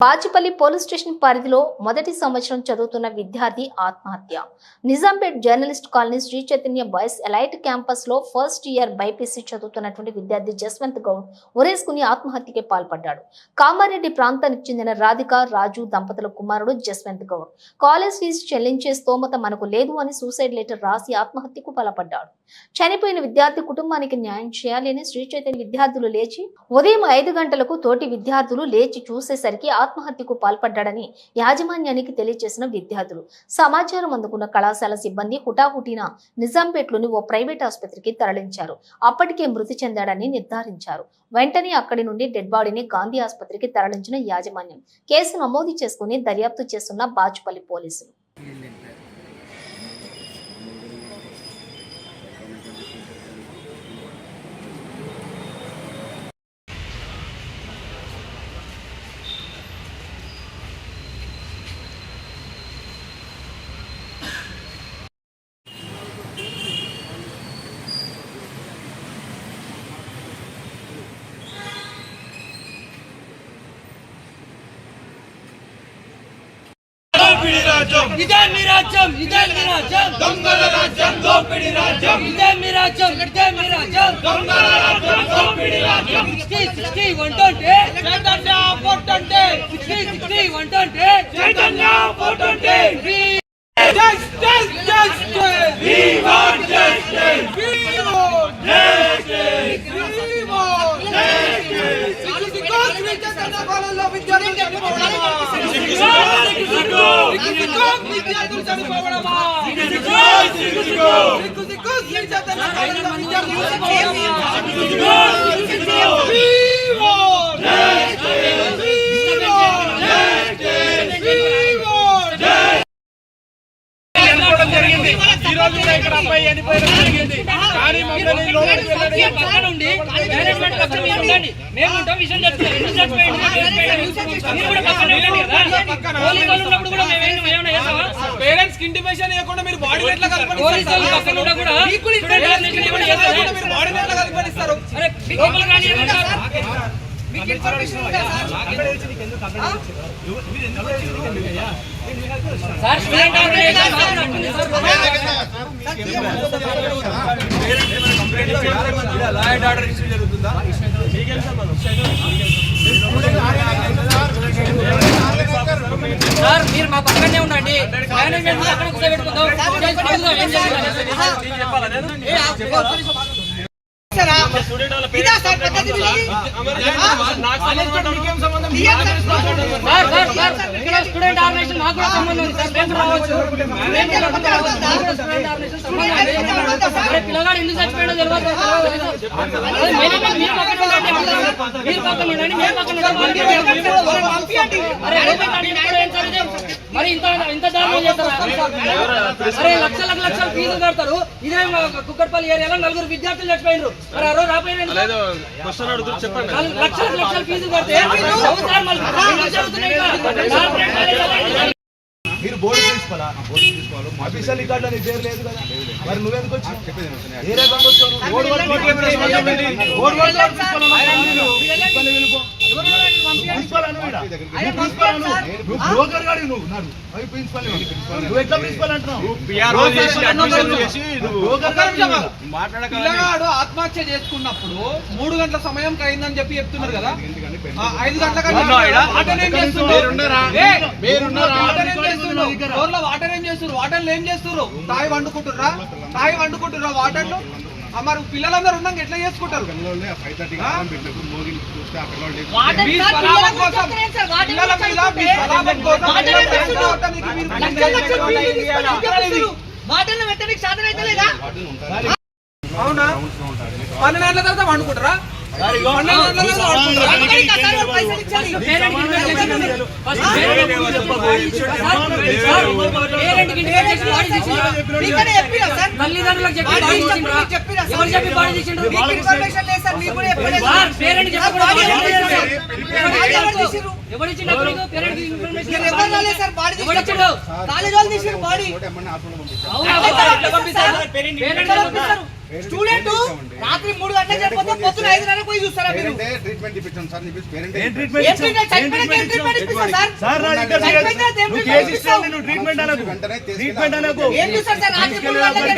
Bachupally police station పరిధిలో మొదటి సంవత్సరం చదువుతున్న విద్యార్థి ఆత్మహత్య. Nizampet journalist colony Sri Chaitanya boys elite క్యాంపస్లో ఫస్ట్ ఇయర్ బైపీసీ చదువుతున్నటువంటి విద్యార్థి జస్వంత్ గౌడ్ ఉరేసుకుని ఆత్మహత్యకి పాల్పడ్డాడు. కామారెడ్డి ప్రాంతానికి చెందిన రాధిక రాజు దంపతుల కుమారుడు జస్వంత్ గౌడ్. కాలేజ్ ఫీజు చెల్లించే స్తోమత మనకు లేదు అని సూసైడ్ లెటర్ రాసి ఆత్మహత్యకు పాల్పడ్డాడు చనిపోయిన విద్యార్థి కుటుంబానికి న్యాయం చేయాలి అని శ్రీ చైతన్య విద్యార్థులు లేచి ఉదయం ఐదు గంటలకు తోటి విద్యార్థులు లేచి చూసేసరికి ఆత్మహత్యకు పాల్పడ్డాడని యాజమాన్యానికి తెలియజేసిన విద్యార్థులు. సమాచారం అందుకున్న కళాశాల సిబ్బంది హుటాహుటిన నిజాంపేట్లోని ఓ ప్రైవేట్ ఆసుపత్రికి తరలించారు. అప్పటికే మృతి చెందాడని నిర్ధారించారు. వెంటనే అక్కడి నుండి డెడ్ బాడీని గాంధీ ఆసుపత్రికి తరలించిన యాజమాన్యం కేసు నమోదు చేసుకుని దర్యాప్తు చేస్తున్న బాచుపల్లి పోలీసులు దోపిడి రాజ్యం. ఇదే మీ రాజ్యం ఇదే మీ రాజ్యం. దొంగల రాజ్యం. దోపిడి రాజ్యం. ఇదే మీ రాజ్యం ఇదే మీ రాజ్యం. దొంగల రాజ్యం. దోపిడి రాజ్యం. Sixty sixty one twenty Chaitanya four twenty sixty sixty one twenty Chaitanya four twenty just just just We want justice. జరిగింది ఈ రోజు కూడా ఇక్కడ అబ్బాయి చనిపోయడం జరిగింది. కానీ మమ్మల్ని లోపలికి పక్కన ఉండి మేనేజ్మెంట్ పక్కన మీరు ఉండండి. మేము ఉంటాం విషయం చెప్తాం. ఎందుకు చచ్చిపోయింది ఎందుకు చచ్చిపోయింది? మీరు కూడా పక్కన ఉండండి కదా. పోలీసు వాళ్ళు ఉన్నప్పుడు కూడా మేము ఏం- ఏమైనా చేస్తామా పేరెంట్స్కి ఇంటిమేషన్ ఇవ్వకుండా మీరు బాడీ ఎట్లా పోలీసు వాళ్ళు పక్కన కూడా స్టూడెంట్ ఆర్గనైజేషన్ ఏమైనా చేస్తారా? మీరు బాడీ ఎట్లా కల్పనిస్తారు అరే లోపల రాని ఏమంటారు? సార్ మీరు మా పక్కనే ఉండండి. మేనేజ్మెంట్ అక్కడ కూర్చోబెట్టుకుందాం చేసి అడుగుదాం ఏం చేయాలి సార్ సార్ సార్ ఇక్కడ స్టూడెంట్ ఆర్గనైజేషన్ మాకు కూడా సంబంధం ఉంది సార్ రావచ్చు పిల్లగాడు ఎందుకు చచ్చిపోయాడో తెలియదు మీరు పక్కన ఉండండి పక్కన ఉండండి ఇంత ఇంత అరే లక్షలు ఫీజులు కడతారు. ఇదే మా కుక్కట్పల్లి ఏరియాలో నలుగురు విద్యార్థులు చచ్చిపోయినారు. మరి ఆ రోజు రాపోయిన లక్షలకు లక్షలు ఫీజులు కడితే? మీరు బోర్డు తీసుకోవాలా బోర్డు తీసుకోవాలి అఫీషియల్ రికార్డులో నీ పేరు లేదు కదా. మరి నువ్వెందుకు వచ్చి ఏ రకంగా వచ్చావు బ్రోకర్ గాడి నువ్వు. నాడు. అవి ప్రిన్సిపల్ ఇవ్వు. నువ్వు ఎట్లా ప్రిన్సిపల్ అంటున్నావు? నువ్వు బ్రోకర్ గాడి నువ్వు. పిల్లగాడు ఆత్మహత్య చేసుకున్నప్పుడు మూడు గంటల సమయం అయిందని చెప్పి చెప్తున్నారు కదా. ఐదు గంటల వాటర్ ఏం చేస్తున్నారు? ఏ, వాటర్ ఏం చేస్తున్నారు? రోడ్లో వాటర్ ఏం చేస్తున్నారు? వాటర్లు ఏం చేస్తున్నారు? తాయి వండుకుంటుర్రా? తాయి వండుకుంటుర్రా వాటర్లు? మరి పిల్లలందరూ ఉన్నాక ఎట్లా చేసుకుంటారు? అవునా? పన్నెండు గంటల తర్వాత వండుకుంటారా? పన్నెండు గంటల తర్వాత వండుకుంటారా? తల్లిదండ్రులకు చెప్పి బాడీ? ఎవరు చెప్పి బాడీ తీసిండ్రు? సార్, పేరెంట్ బాడీ ఎవరు తీసిండ్రు? ఎవరు ఇచ్చిండు అప్పుడు నీకు? పేరెంట్ ఇన్ఫర్మేషన్ ఎవరు ఇచ్చిండు? అవునా? బాబా, ఎట్లా పంపిస్తారు? పేరెంట్ ఎట్లా పంపిస్తారు? స్టూడెంట్ రాత్రి మూడు గంటలకు చనిపోతే పొద్దున ఐదు గంటలకు పోయి చూస్తారా మీరు? ట్రీట్మెంట్ ఇప్పించాం సార్? నీ పేరెంట్ ఏం ట్రీట్మెంట్? Treatment sir? సార్ నా దగ్గర నువ్వు ట్రీట్మెంట్ కేసు ఇస్తావు? నువ్వు ట్రీట్మెంట్ అనకు. ట్రీట్మెంట్ అనకు. ఏం చూస్తారు సార్? రాత్రి మూడు గంటలకు